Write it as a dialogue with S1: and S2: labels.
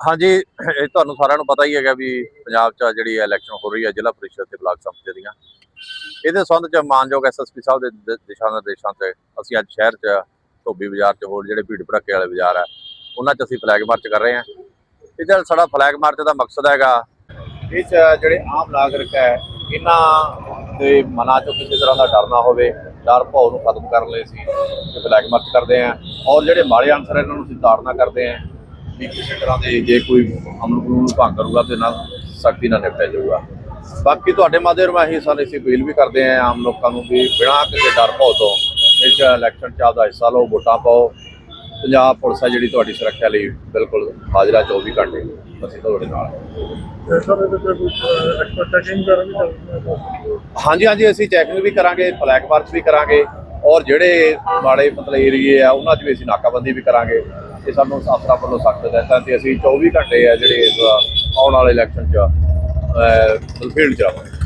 S1: ਹਾਂਜੀ, ਇਹ ਤੁਹਾਨੂੰ ਸਾਰਿਆਂ ਨੂੰ ਪਤਾ ਹੀ ਹੈਗਾ ਵੀ ਪੰਜਾਬ 'ਚ ਜਿਹੜੀ ਇਲੈਕਸ਼ਨ ਹੋ ਰਹੀ ਹੈ, ਜ਼ਿਲ੍ਹਾ ਪ੍ਰੀਸ਼ਦ ਤੇ ਬਲਾਕ ਸੰਮਤੀ ਦੀਆਂ ਇਹਦੇ ਸੰਬੰਧ 'ਚ ਮਾਨਯੋਗ ਐਸਐਸਪੀ ਸਾਹਿਬ ਦੇ ਦ- ਦਿਸ਼ਾ ਨਿਰਦੇਸ਼ਾਂ ਤੇ ਅਸੀਂ ਅੱਜ ਸ਼ਹਿਰ 'ਚ, ਧੋਬੀ ਬਾਜ਼ਾਰ 'ਚ ਹੋਰ ਜਿਹੜੇ ਭੀੜ ਭੜੱਕੇ ਵਾਲੇ ਬਾਜ਼ਾਰ ਆ, ਉਹਨਾਂ 'ਚ ਅਸੀਂ ਫਲੈਗ ਮਾਰਚ ਕਰ ਰਹੇ ਹਾਂ। ਇਹਦੇ ਨਾਲ ਸਾਡਾ ਫਲੈਗ ਮਾਰਚ ਦਾ ਮਕਸਦ ਹੈਗਾ, ਇਹ 'ਚ ਜਿਹੜੇ ਆਮ ਨਾਗਰਿਕ ਹੈ, ਇਹਨਾਂ ਦੇ ਮਨਾਂ 'ਚੋਂ ਕਿਸੇ ਤਰ੍ਹਾਂ ਦਾ ਡਰ ਨਾ ਹੋਵੇ, ਡਰ ਭਾਵ ਨੂੰ ਖਤਮ ਕਰਨ ਲਈ ਅਸੀਂ ਇਹ ਫਲੈਗ ਮਾਰਚ ਕਰਦੇ ਹਾਂ। ਔਰ ਜਿਹੜੇ ਮਾੜੇ ਅਨਸਰ ਇਹਨਾਂ ਨੂੰ ਅਸੀਂ ਤਾੜਨਾ ਕਰਦੇ ਹਾਂ। ਵੀ ਕਿਸੇ ਤਰ੍ਹਾਂ ਦੇ ਜੇ ਕੋਈ ਅਮਨ ਕਾਨੂੰਨ ਨੂੰ ਭੰਗ ਕਰੂਗਾ ਤੇ ਨਾਲ ਸਖਤੀ ਨਾਲ ਨਿਪਟਿਆ ਜਾਊਗਾ। ਬਾਕੀ ਤੁਹਾਡੇ ਮਾਧਿਅਮ ਰਾਹੀਂ ਸਾਨੂੰ ਅਸੀਂ ਅਪੀਲ ਵੀ ਕਰਦੇ ਹਾਂ ਆਮ ਲੋਕਾਂ ਨੂੰ ਵੀ ਬਿਨਾਂ ਕਿਸੇ ਡਰ ਭਾਵ ਤੋਂ ਇਸ ਇਲੈਕਸ਼ਨ ਚ ਆਪਦਾ ਹਿੱਸਾ ਲਓ ਵੋਟਾਂ ਪਾਓ। ਪੰਜਾਬ ਪੁਲਿਸ ਆ ਜਿਹੜੀ ਤੁਹਾਡੀ ਸੁਰੱਖਿਆ ਲਈ ਬਿਲਕੁਲ ਹਾਜ਼ਰਾ 24 ਘੰਟੇ ਅਸੀਂ ਤੁਹਾਡੇ ਨਾਲ ਹਾਂਜੀ ਹਾਂਜੀ ਅਸੀਂ ਚੈਕਿੰਗ ਵੀ ਕਰਾਂਗੇ ਫਲੈਗ ਮਾਰਚ ਵੀ ਕਰਾਂਗੇ। ਔਰ ਜਿਹੜੇ ਮਾੜੇ ਮਤਲਬ ਏਰੀਏ ਆ, ਉਹਨਾਂ 'ਚ ਵੀ ਅਸੀਂ ਨਾਕਾਬੰਦੀ ਵੀ ਕਰਾਂਗੇ। ਤੇ ਸਾਨੂੰ ਅਫਸਰਾਂ ਵੱਲੋਂ ਸਖਤ ਹਦਾਇਤਾਂ ਤੇ ਅਸੀਂ 24 ਘੰਟੇ ਆ ਜਿਹੜੇ ਆਉਣ ਵਾਲੇ ਇਲੈਕਸ਼ਨ 'ਚ ਫੀਲਡ 'ਚ ਆਵਾਂਗੇ